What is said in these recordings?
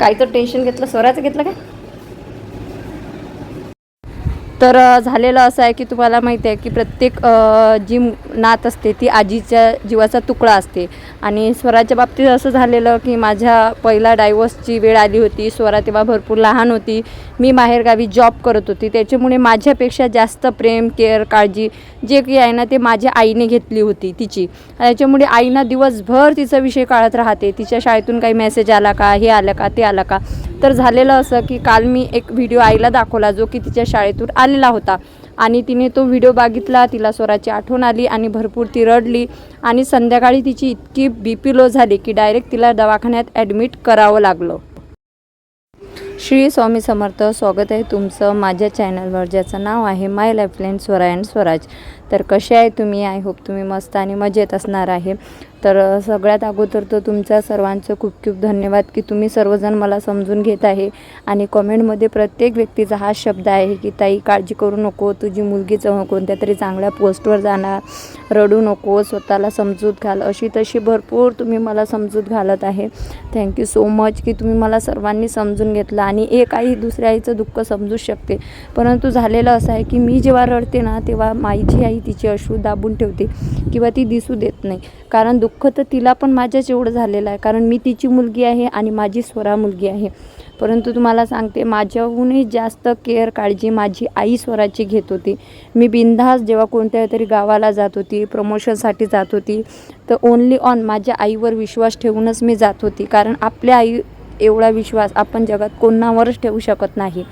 काही तर टेन्शन घेतलं स्वराचं घेतलं काय? तर झालेलं असं आहे की तुम्हाला माहिती आहे की प्रत्येक जी नात असते ती आजीच्या जीवाचा तुकडा असते. आणि स्वराच्या बाबतीत असं झालेलं की माझ्या पहिला डायव्हर्सची वेळ आली होती. स्वरा तेव्हा भरपूर लहान होती. मी बाहेरगावी जॉब करत होती. त्याच्यामुळे माझ्यापेक्षा जास्त प्रेम केअर काळजी जे काही आहे ना ते माझ्या आईने घेतली होती तिची. त्याच्यामुळे आईना दिवसभर तिचा विषय काढत राहते. तिच्या शाळेतून काही मेसेज आला का हे आलं का ते आलं का. तर झालेलं असं की काल मी एक व्हिडिओ आईला दाखवला जो की तिच्या शाळेतून आलेला होता. आणि तिने तो व्हिडिओ बघितला तिला स्वराची आठवण आली आणि भरपूर ती रडली. आणि संध्याकाळी तिची इतकी बी पी लो झाली की डायरेक्ट तिला दवाखान्यात ॲडमिट करावं लागलं. श्री स्वामी समर्थ स्वागत आहे तुमचं माझ्या चॅनलवर ज्याचं नाव आहे my lifeline Swara and Swaraj. तर कसे आहे तुम्ही? आय होप तुम्ही मस्त आणि मजेत असणार आहे. तर सगळ्यात अगोदर तर तुमचा सर्वांचं खूप खूप धन्यवाद की तुम्ही सर्वजण मला समजून घेत आहे आणि कॉमेंटमध्ये प्रत्येक व्यक्तीचा हा शब्द आहे की ताई काळजी करू नको तुझी मुलगी च- कोणत्या तरी चांगल्या पोस्टवर जाणार रडू नको स्वतःला समजूत घाल. अशी तशी भरपूर तुम्ही मला समजूत घालत आहे. थँक्यू सो मच की तुम्ही मला सर्वांनी समजून घेतलं आणि एक आई दुसऱ्या आईचं दुःख समजू शकते. परंतु झालेलं असं आहे की मी जेव्हा रडते ना तेव्हा माईची आई तिची अश्रू दाबून ठेवते किंवा ती दिसू देत नाही. कारण दुःख तर तिला पण माझ्याच एवढं झालेलं आहे. कारण मी तिची मुलगी आहे आणि माझी स्वरा मुलगी आहे. परंतु तुम्हाला सांगते माझ्याहूनही जास्त केअर काळजी माझी आई स्वराची घेत होती. मी बिनधास जेव्हा कोणत्या तरी गावाला जात होती प्रमोशनसाठी जात होती तर ओन्ली ऑन माझ्या आईवर विश्वास ठेवूनच मी जात होती. कारण आपल्या आई एवढा विश्वास आपण जगात कोणावरच ठेवू शकत नाही.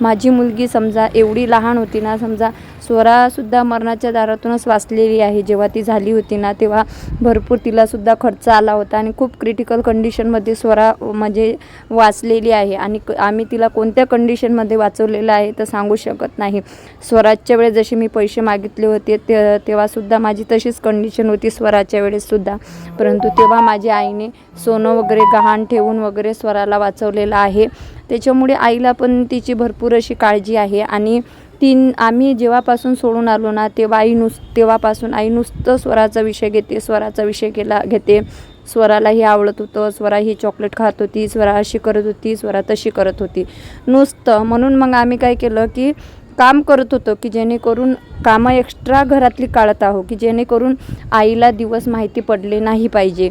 माझी मुलगी समजा एवढी लहान होती ना समजा स्वरासुद्धा मरणाच्या दारातूनच वाचलेली आहे. जेव्हा ती झाली होती ना तेव्हा भरपूर तिलासुद्धा खर्च आला होता आणि खूप क्रिटिकल कंडिशनमध्ये स्वरा म्हणजे वाचलेली आहे. आणि क- आम्ही तिला कोणत्या कंडिशनमध्ये वाचवलेलं आहे तर सांगू शकत नाही. स्वराजच्या वेळेस जसे मी पैसे मागितले होते ते तेव्हासुद्धा माझी तशीच कंडिशन होती स्वराच्या वेळेससुद्धा. परंतु तेव्हा माझ्या आईने सोनं वगैरे गहाण ठेवून वगैरे स्वराला वाचवलेलं आहे. त्याच्यामुळे आईला पण तिची भरपूर अशी काळजी आहे. आणि तीन आम्ही जेव्हापासून सोडून आलो ना तेव्हा आई नुस तेव्हापासून आई नुसतं स्वराचा विषय घेते स्वराचा विषय केला घेते. स्वराला हे आवडत होतं स्वरा ही चॉकलेट खात होती स्वरा अशी करत होती स्वरा तशी करत होती. नुसतं. म्हणून मग आम्ही काय केलं की काम करत होतो की जेणेकरून कामं एक्स्ट्रा घरातली काढत आहो की जेणेकरून आईला दिवस माहिती पडले नाही पाहिजे.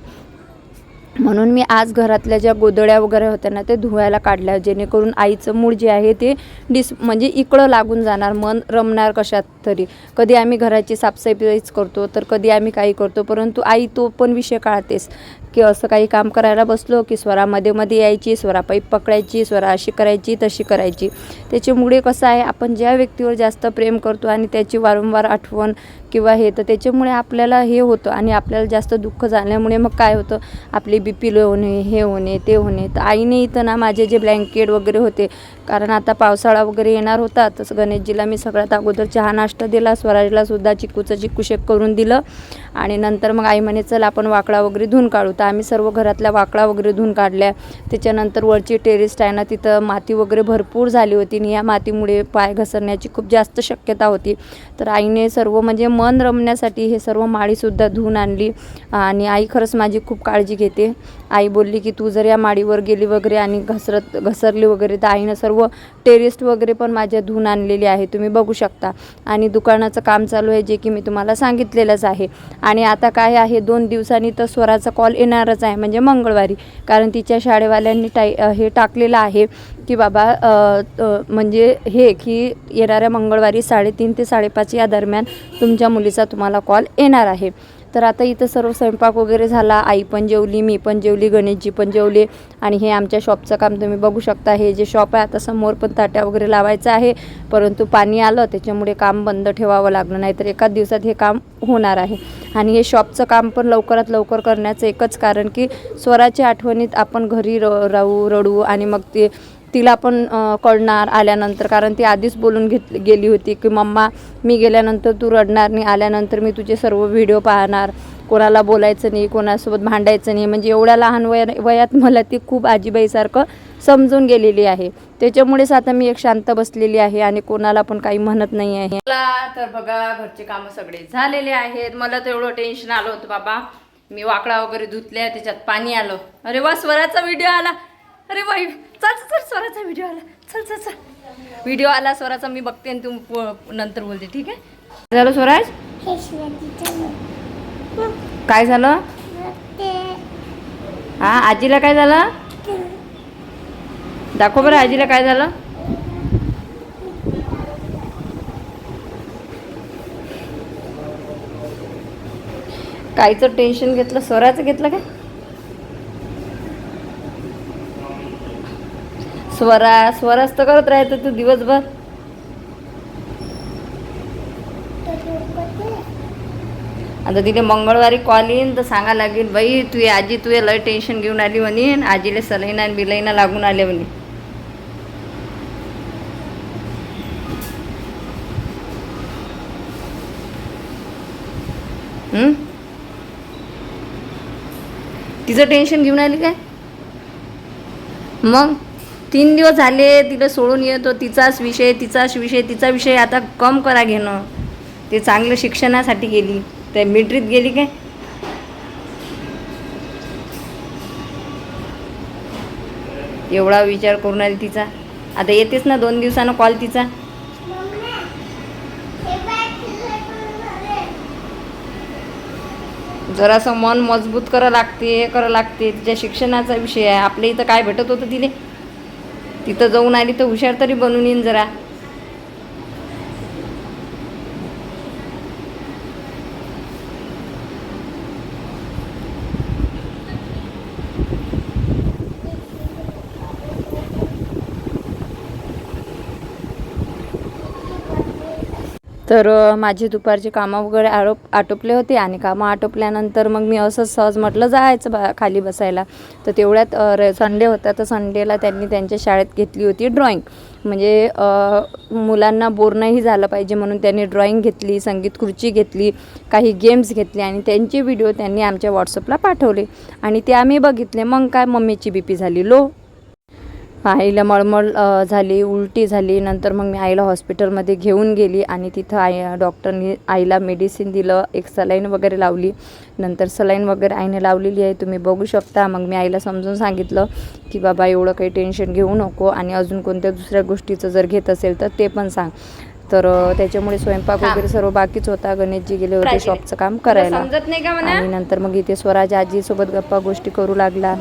म्हणून मी आज घरातल्या ज्या गोदड्या वगैरे होत्या ना ते धुवायला काढल्या जेणेकरून आईचं मूळ जे आहे ते डिस म्हणजे इकडं लागून जाणार मन रमणार कशात तरी. कधी आम्ही घराची साफसफाईच करतो तर कधी आम्ही काही करतो परंतु आई तो पण विषय काढतेस की असं काही काम करायला बसलो की स्वरामध्ये मध्ये यायची स्वरापाई पकडायची स्वरा अशी करायची तशी करायची. त्याच्यामुळे कसं आहे आपण ज्या व्यक्तीवर जास्त प्रेम करतो आणि त्याची वारंवार आठवण किंवा हे तर त्याच्यामुळे आपल्याला हे होतं आणि आपल्याला जास्त दुःख झाल्यामुळे मग काय होतं? आपली बी पी लो होणे हे होणे ते होणे. तर आईने इथं ना माझे जे ब्लँकेट वगैरे होते कारण आता पावसाळा वगैरे येणार होता तसं गणेशजीला मी सगळ्यात अगोदर चहा नाश्ता दिला स्वराजला सुद्धा चिकूचं चिकू शेक करून दिलं. आणि नंतर मग आई म्हणे चल आपण वाकडा वगैरे धुवून काढू. तर आम्ही सर्व घरातल्या वाकडा वगैरे धुवून काढल्या. त्याच्यानंतर वरची टेरेस आहे ना तिथं माती वगैरे भरपूर झाली होती आणि या मातीमुळे पाय घसरण्याची खूप जास्त शक्यता होती. तर आईने सर्व म्हणजे मन रमण्यासाठी हे सर्व माळीसुद्धा धुवून आणली. आणि आई खरंच माझी खूप काळजी घेते. आई बोलली की तू जर या माडीवर गेली वगैरे आणि घसरत घसरली वगैरे तर आईनं सर्व टेरेस्ट वगैरे पण माझ्या धुवून आणलेली आहे तुम्ही बघू शकता. आणि दुकानाचं काम चालू आहे जे की मी तुम्हाला सांगितलेलंच आहे. आणि आता काय आहे दोन दिवसांनी तर स्वराचा कॉल येणारच आहे म्हणजे मंगळवारी. कारण तिच्या शाळेवाल्यांनी टाई हे टाकलेलं आहे की बाबा म्हणजे हे की येणाऱ्या मंगळवारी साडेतीन ते साडेपाच या दरम्यान तुमच्या मुलीचा तुम्हाला कॉल येणार आहे. तर आता इथं सर्व स्वयंपाक वगैरे झाला. आई पण जेवली मी पण जेवली गणेशजी पण जेवले. आणि हे आमच्या शॉपचं काम तुम्ही बघू शकता. हे जे शॉप आहे आता समोर पण ताट्या वगैरे लावायचं आहे. परंतु पाणी आलं त्याच्यामुळे काम बंद ठेवावं लागलं. नाहीतर एकाच दिवसात हे काम होणार आहे. आणि हे शॉपचं काम पण लवकरात लवकर करण्याचं एकच कारण की स्वराच्या आठवणीत आपण घरी र राहू रडू आणि मग ते तिला पण कळणार आल्यानंतर. कारण ती आधीच बोलून घेत गेली होती की मम्मा मी गेल्यानंतर तू रडणार नाही. आल्यानंतर मी तुझे सर्व व्हिडिओ पाहणार. कोणाला बोलायचं नाही कोणासोबत भांडायचं नाही. म्हणजे एवढ्या लहान वया वयात मला ती खूप आजीबाईसारखं समजून गेलेली आहे. त्याच्यामुळेच आता मी एक शांत बसलेली आहे आणि कोणाला पण काही म्हणत नाही आहे. मला तर बघा घरचे कामं सगळे झालेले आहेत. मला तर एवढं टेन्शन आलं होतं बाबा. मी वाकडा वगैरे धुतल्या त्याच्यात पाणी आलं. अरे वा स्वराचा व्हिडिओ आला. अरे बाई चल चल स्वराचा व्हिडिओ आला. चल चल चल. व्हिडिओ आला स्वराचा मी बघते आणि तू नंतर बोलते ठीक आहे? झालं स्वराज? काय झालं? हा आजीला काय झालं? दाखव बरं आजीला काय झालं? कायचं टेन्शन घेतलं स्वराचं घेतलं काय? स्वरा स्वरास तर करत राहायचं तू दिवसभर. आता तिथे मंगळवारी कॉल येईन तर सांगा लागेल बाई तू आजी तू लय टेन्शन घेऊन आली म्हणे आणि आजीला सलैना आणि बिलाईना लागून आले म्हणे. तिचं टेन्शन घेऊन आली काय? मग? तीन दिवस झाले तिला सोडून येतो तिचाच विषय तिचाच विषय तिचा विषय आता कम करा घेणं. ते चांगलं शिक्षणासाठी गेली. त्या मिट्रीत गेली काय? एवढा विचार करून आली तिचा. आता येतेच ना दोन दिवसानं कॉल तिचा. जरासं मन मजबूत करावं लागते हे करावं लागते. तिच्या शिक्षणाचा विषय आहे. आपल्या इथं काय भेटत होतं तिने तिथं जाऊन आली तर हुशार तरी बनून येईन जरा. तर माझी माझे दुपारचे कामं वगैरे आरोप आटोपले होते आणि कामं आटोपल्यानंतर मग मी असंच सहज म्हटलं जायचं बा खाली बसायला. तर तेवढ्यात र संडे होता तर संडेला त्यांनी त्यांच्या शाळेत घेतली होती ड्रॉईंग म्हणजे मुलांना बोर नाही झालं पाहिजे म्हणून त्यांनी ड्रॉईंग घेतली संगीत खुर्ची घेतली काही गेम्स घेतले आणि त्यांचे व्हिडिओ त्यांनी आमच्या व्हॉट्सअपला पाठवले. आणि ते आम्ही बघितले. मग काय मम्मीची बी पी झाली. लो आईला मळमळ झाली उलटी झाली. नंतर मग मी आईला हॉस्पिटलमध्ये घेऊन गेली आणि तिथं आई डॉक्टरनी आईला मेडिसिन दिलं एक सलाईन वगैरे लावली. नंतर सलाईन वगैरे आईने लावलेली आहे तुम्ही बघू शकता. मग मी आईला समजून सांगितलं की बाबा एवढं काही टेन्शन घेऊ नको आणि अजून कोणत्या दुसऱ्या गोष्टीचं जर घेत असेल तर ते पण सांग. तर त्याच्यामुळे स्वयंपाक वगैरे सर्व बाकीच होता. गणेशजी गेले होते शॉपचं काम करायला. आणि नंतर मग इथे स्वराज आजी सोबत गप्पा गोष्टी करू लागला.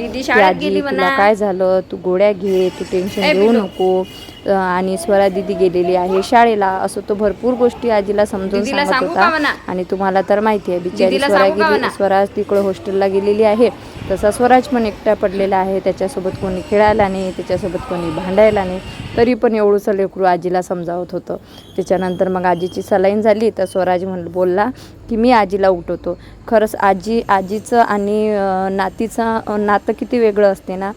आजी तुला. काय झालं? तू गोळ्या घे तू टेन्शन घेऊ. नको. आणि स्वरा दिदी गेलेली आहे शाळेला. असं तो भरपूर गोष्टी आजीला समजून सांगत होता? आणि तुम्हाला तर माहिती आहे बिचारी स्वरा गेली? स्वराज तिकडं हॉस्टेलला गेलेली आहे. तसा स्वराज पण एकटा पडलेला आहे. त्याच्यासोबत कोणी खेळायला नाही त्याच्यासोबत कोणी भांडायला नाही. तरी पण एवढंसं लेकरू आजीला समजावत होतं. त्याच्यानंतर मग आजीची सलाईन झाली. तर स्वराज म्हण बोलला की मी आजीला उठवतो. खरंच आजी आजीचं आणि नातीचं नातं किती वेगळं असते ना?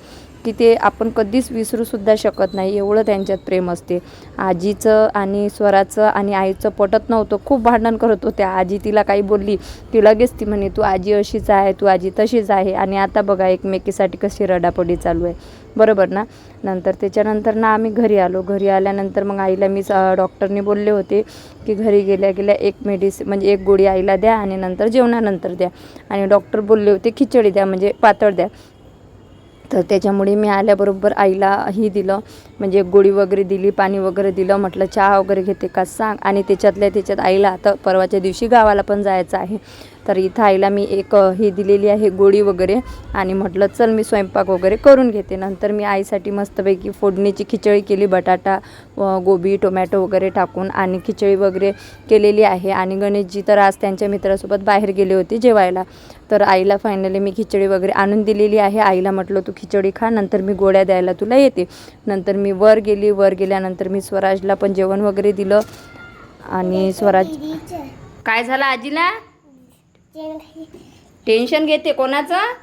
की ते आपण कधीच विसरूसुद्धा शकत नाही एवढं त्यांच्यात प्रेम असते. आजीचं आणि स्वराचं आणि आईचं पटत नव्हतं. खूप भांडण करत होत्या आजी तिला काही बोलली की लगेच ती म्हणे तू आजी अशीच आहे तू आजी तशीच आहे. आणि आता बघा एकमेकीसाठी कशी रडापडी चालू आहे. बरोबर ना? नंतर त्याच्यानंतर ना आम्ही घरी आलो. घरी आल्यानंतर मग आईला मी डॉक्टरने बोलले होते की घरी गेल्या गेल्या एक मेडिसिन म्हणजे एक गोळी आईला द्या आणि नंतर जेवणानंतर द्या. आणि डॉक्टर बोलले होते खिचडी द्या म्हणजे पातळ द्या. तर त्याच्यामुळे मी आल्याबरोबर आईला ही दिलं. म्हणजे गोळी वगैरे दिली पाणी वगैरे दिलं. म्हटलं चहा वगैरे घेते का? सांग. आणि त्याच्यातल्या त्याच्यात आईला आता परवाच्या दिवशी गावाला पण जायचं आहे. तर इथं आईला मी एक ही दिलेली आहे गोळी वगैरे आणि म्हटलं चल मी स्वयंपाक वगैरे करून घेते. नंतर मी आईसाठी मस्तपैकी फोडणीची खिचडी केली बटाटा व गोबी टोमॅटो वगैरे टाकून आणि खिचडी वगैरे केलेली आहे. आणि गणेशजी तर आज त्यांच्या मित्रासोबत बाहेर गेले होते जेवायला. तर आईला फायनली मी खिचडी वगैरे आणून दिलेली आहे. आईला म्हटलं तू खिचडी खा नंतर मी गोळ्या द्यायला तुला येते. नंतर मी वर गेली. वर गेल्यानंतर मी स्वराजला पण जेवण वगैरे दिलं. आणि स्वराज काय झालं आजीला? टेन्शन घेते कोणाचं?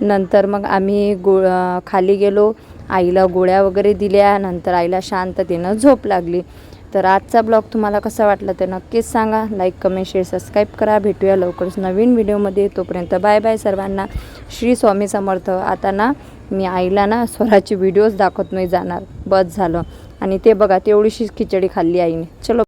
नंतर मग आम्ही गो खाली गेलो. आईला गोळ्या वगैरे दिल्या. नंतर आईला शांततेनं झोप लागली. तर आजचा ब्लॉग तुम्हाला कसा वाटला ते नक्कीच सांगा. लाईक कमेंट शेअर सबस्क्राईब करा. भेटूया लवकरच नवीन व्हिडिओमध्ये. तोपर्यंत बाय बाय सर्वांना. श्री स्वामी समर्थ. आता ना मी आईला ना स्वराचे व्हिडिओज दाखवत नाही जाणार. बस झालं. आणि ते बघा तेवढीशीच खिचडी खाल्ली आईने. चलो.